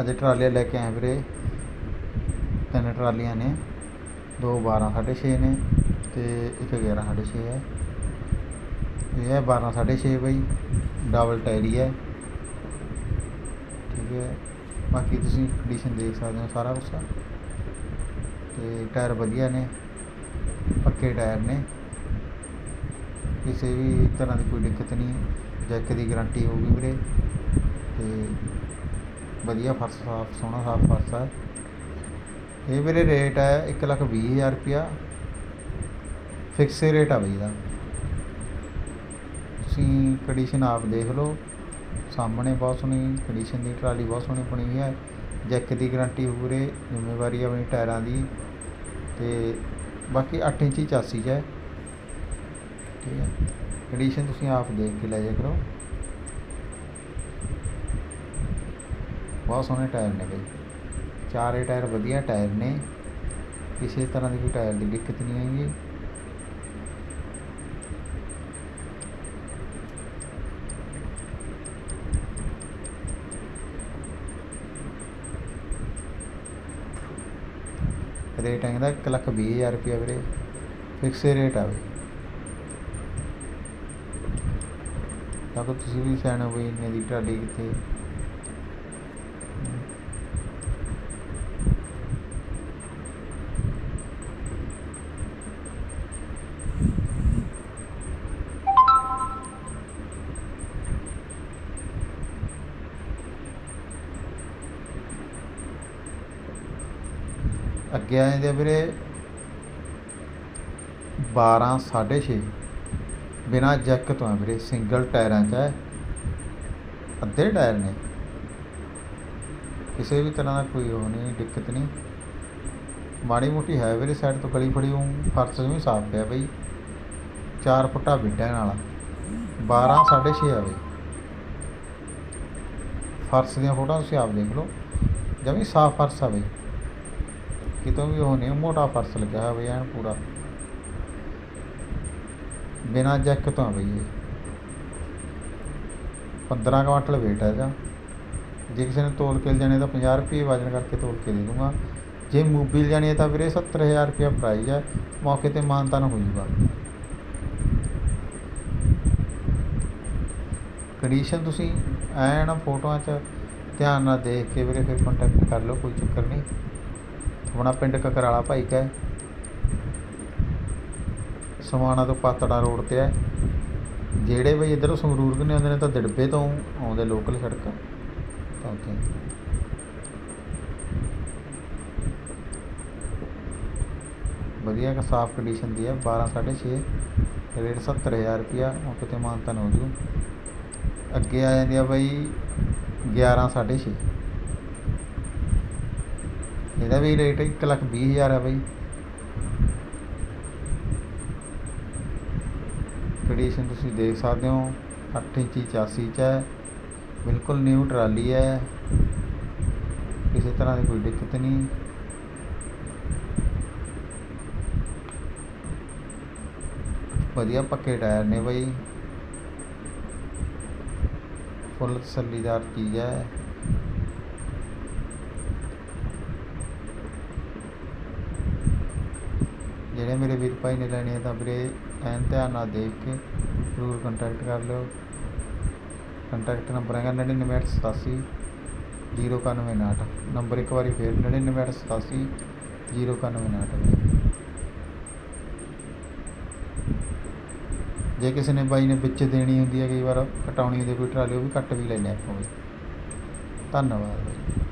ਅੱਜ ਟਰਾਲੀਆਂ ਲੈ ਕੇ ਆਏ ਵੀਰੇ। ਤਿੰਨ ਟਰਾਲੀਆਂ ਨੇ, ਦੋ 12 6.5 ਨੇ ਤੇ ਇੱਕ 11 6.5 ਹੈ। ਇਹ ਹੈ 12 6.5 ਬਈ ਡਬਲ ਟਾਇਰੀ ਹੈ। ਠੀਕ ਹੈ, ਬਾਕੀ ਤੁਸੀਂ ਕੰਡੀਸ਼ਨ ਦੇਖ ਸਕਦੇ ਹੋ ਸਾਰਾ ਕੁਛ। ਤੇ ਟਾਇਰ ਵਧੀਆ ਨੇ, ਪੱਕੇ ਟਾਇਰ ਨੇ। ਕਿਸੇ ਵੀ ਤਰ੍ਹਾਂ ਦੀ ਕੋਈ ਦਿੱਕਤ ਨਹੀਂ, ਜੈਕ ਦੀ ਗਾਰੰਟੀ ਹੋਊਗੀ ਵੀਰੇ। ਤੇ ਵਧੀਆ ਫਰਸ਼ ਸਾਫ਼, ਸੋਹਣਾ ਸਾਫ਼ ਫਰਸ਼ ਹੈ ਇਹ ਵੀਰੇ ਰੇਟ ਹੈ ਇੱਕ ਲੱਖ ਵੀਹ ਹਜ਼ਾਰ ਰੁਪਇਆ। ਫਿਕਸ ਰੇਟ ਆ ਬਈ ਦਾ ਤੁਸੀਂ ਕੰਡੀਸ਼ਨ ਆਪ ਦੇਖ ਲਓ। ਸਾਹਮਣੇ ਬਹੁਤ ਸੋਹਣੀ ਕੰਡੀਸ਼ਨ ਦੀ ਟਰਾਲੀ ਬਹੁਤ ਸੋਹਣੀ ਬਣੀ ਹੈ। ਜੈਕ ਦੀ ਗਾਰੰਟੀ ਪੂਰੇ, ਜ਼ਿੰਮੇਵਾਰੀ ਆਪਣੀ ਟਾਇਰਾਂ ਦੀ। ਤੇ ਬਾਕੀ 8 ਇੰਚੀ ਚਾਸੀ 'ਚ ਹੈ। ਠੀਕ ਹੈ। ਕੰਡੀਸ਼ਨ ਤੁਸੀਂ ਆਪ ਦੇਖ ਕੇ ਲੈ ਜਾ ਕਰੋ। ਬਹੁਤ ਸੋਹਣੇ ਟਾਇਰ ਨੇ ਬਈ। ਚਾਰੇ ਟਾਇਰ ਵਧੀਆ ਟਾਇਰ ਨੇ। ਕਿਸੇ ਤਰ੍ਹਾਂ ਦੀ ਕੋਈ ਟਾਇਰ ਦੀ ਦਿੱਕਤ ਨਹੀਂ ਆਏਗੀ ਰੇਟ ਹੈਗਾ ਇੱਕ ਲੱਖ ਵੀਹ ਹਜ਼ਾਰ ਰੁਪਇਆ ਵੀਰੇ। ਫਿਕਸ ਰੇਟ ਆ ਬਈ। ਤਾਂ ਕਿ ਤੁਸੀਂ ਵੀ ਸਿਆਣੇ ਹੋ ਬਈ, ਇੰਨੇ ਦੀ ਤੁਹਾਡੀ ਕਿੱਥੇ? ਅੱਗੇ ਆ ਜਾਂਦੇ ਆ ਵੀਰੇ 12 6.5 ਬਿਨਾ ਜੈਕ ਤੋਂ ਹੈ ਵੀਰੇ, ਸਿੰਗਲ ਟਾਇਰਾਂ 'ਚ ਹੈ ਅੱਧੇ ਟਾਇਰ ਨੇ। ਕਿਸੇ ਵੀ ਤਰ੍ਹਾਂ ਦਾ ਕੋਈ ਉਹ ਨਹੀਂ, ਦਿੱਕਤ ਨਹੀਂ। ਮਾੜੀ ਮੋਟੀ ਹੈ ਵੀਰੇ, ਸਾਈਡ ਤੋਂ ਗਲੀ ਫੜੀ ਹੂੰ ਫਰਸ਼ ਵੀ ਸਾਫ਼ ਪਿਆ ਬਈ। ਚਾਰ ਫੁੱਟਾ ਬਿੱਟਿਆਂ ਨਾਲ। 12 6.5 ਆ ਬਈ। ਫਰਸ਼ ਦੀਆਂ ਫੋਟੋਆਂ ਤੁਸੀਂ ਆਪ ਦੇਖ ਲਓ। ਜਮੀ ਸਾਫ਼ ਫਰਸ਼ ਆ ਬਈ। ਕਿਤੋਂ ਵੀ ਉਹ ਨਹੀਂ ਮੋਟਾ ਫਰਸ਼ ਲੱਗਿਆ ਹੋਇਆ ਬਈ, ਐਨ ਪੂਰਾ। ਬਿਨਾ ਜੈਕ ਤੋਂ ਆ ਬਈ ਇਹ। 15 ਕੁਆਂਟਲ weight ਹੈ ਜੇ ਕਿਸੇ ਨੇ ਤੋਲ ਕੇ ਲੈਣੇ ਤਾਂ 50 ਰੁਪਏ ਵਜਨ ਕਰਕੇ ਤੋਲ ਕੇ ਦੇ ਦੂੰਗਾ। ਜੇ ਮੂਵੀ ਲੈਣੀ ਹੈ ਤਾਂ ਵੀਰੇ 70000 ਰੁਪਏ ਪ੍ਰਾਈਜ਼ ਹੈ ਮੌਕੇ ਤੇ ਮਾਨਤਾਨ ਹੋ ਜੂਗਾ। ਕੰਡੀਸ਼ਨ ਤੁਸੀਂ ਐਨ ਫੋਟੋਆਂ 'ਚ ਧਿਆਨ ਨਾਲ ਦੇਖ ਕੇ ਵੀਰੇ ਫਿਰ ਕੰਟੈਕਟ ਕਰ ਲਓ, ਕੋਈ ਚੱਕਰ ਨਹੀਂ। ਆਪਣਾ ਪਿੰਡ ਕਕਰਾਲਾ ਭਾਈ ਕਾ ਹੈ। ਸਮਾਣਾ ਤੋਂ ਪਾਤੜਾ ਰੋਡ ਤੇ ਹੈ। ਜਿਹੜੇ ਬਈ ਇਧਰੋਂ ਸੰਗਰੂਰ ਕਨੇ ਆਉਂਦੇ ਨੇ ਤਾਂ ਦਿੜਬੇ ਤੋਂ ਆਉਂਦੇ ਲੋਕਲ ਸੜਕ। ਤਾਂ ਉੱਥੇ। ਵਧੀਆ ਕਿ ਸਾਫ਼ ਕੰਡੀਸ਼ਨ ਦੀ ਹੈ 12 6.5 ਰੇਟ 70000 ਰੁਪਿਆ ਉਹ ਕਿਤੇ ਮਾਨਤਾ ਹੋ ਜੂ। ਅੱਗੇ ਆ ਜਾਂਦੀ ਆ ਬਈ 11 6.5 ਇਹਦਾ ਵੀ ਰੇਟ ਇੱਕ ਲੱਖ ਵੀਹ ਹਜ਼ਾਰ ਹੈ ਬਾਈ। ਕੰਡੀਸ਼ਨ ਤੁਸੀਂ ਦੇਖ ਸਕਦੇ ਹੋ 8 ਇੰਚੀ ਚਾਸੀ ਚ ਹੈ, ਬਿਲਕੁਲ ਨਿਊ ਟਰਾਲੀ ਹੈ। ਕਿਸੇ ਤਰ੍ਹਾਂ ਦੀ ਕੋਈ ਦਿੱਕਤ ਨਹੀਂ। ਵਧੀਆ ਪੱਕੇ ਟਾਇਰ ਨੇ ਬਾਈ। ਫੁੱਲ ਤਸੱਲੀਦਾਰ ਚੀਜ਼ ਹੈ। ਜਿਹੜੇ ਮੇਰੇ ਵੀਰ ਭਾਈ ਨੇ ਲੈਣੇ ਆ ਤਾਂ ਵੀਰੇ ਐਨ ਧਿਆਨ ਨਾਲ ਦੇਖ ਕੇ ਜ਼ਰੂਰ ਕੰਟੈਕਟ ਕਰ ਲਿਓ। ਕੰਟੈਕਟ ਨੰਬਰ ਹੈਗਾ 9987 09159 ਨੰਬਰ ਇੱਕ ਵਾਰੀ ਫੇਰ 9987 09159 ਜੇ ਕਿਸੇ ਨੇ ਬਾਈ ਨੇ ਵਿੱਚ ਦੇਣੀ ਹੁੰਦੀ ਹੈ ਕਈ ਵਾਰ, ਕਟਾਉਣੀ ਹੁੰਦੀ ਕੋਈ ਟਰਾਲੀ, ਉਹ ਵੀ ਕੱਟ ਵੀ ਲੈਂਦੇ ਆਪਾਂ ਬਈ ਧੰਨਵਾਦ ਬਾਈ।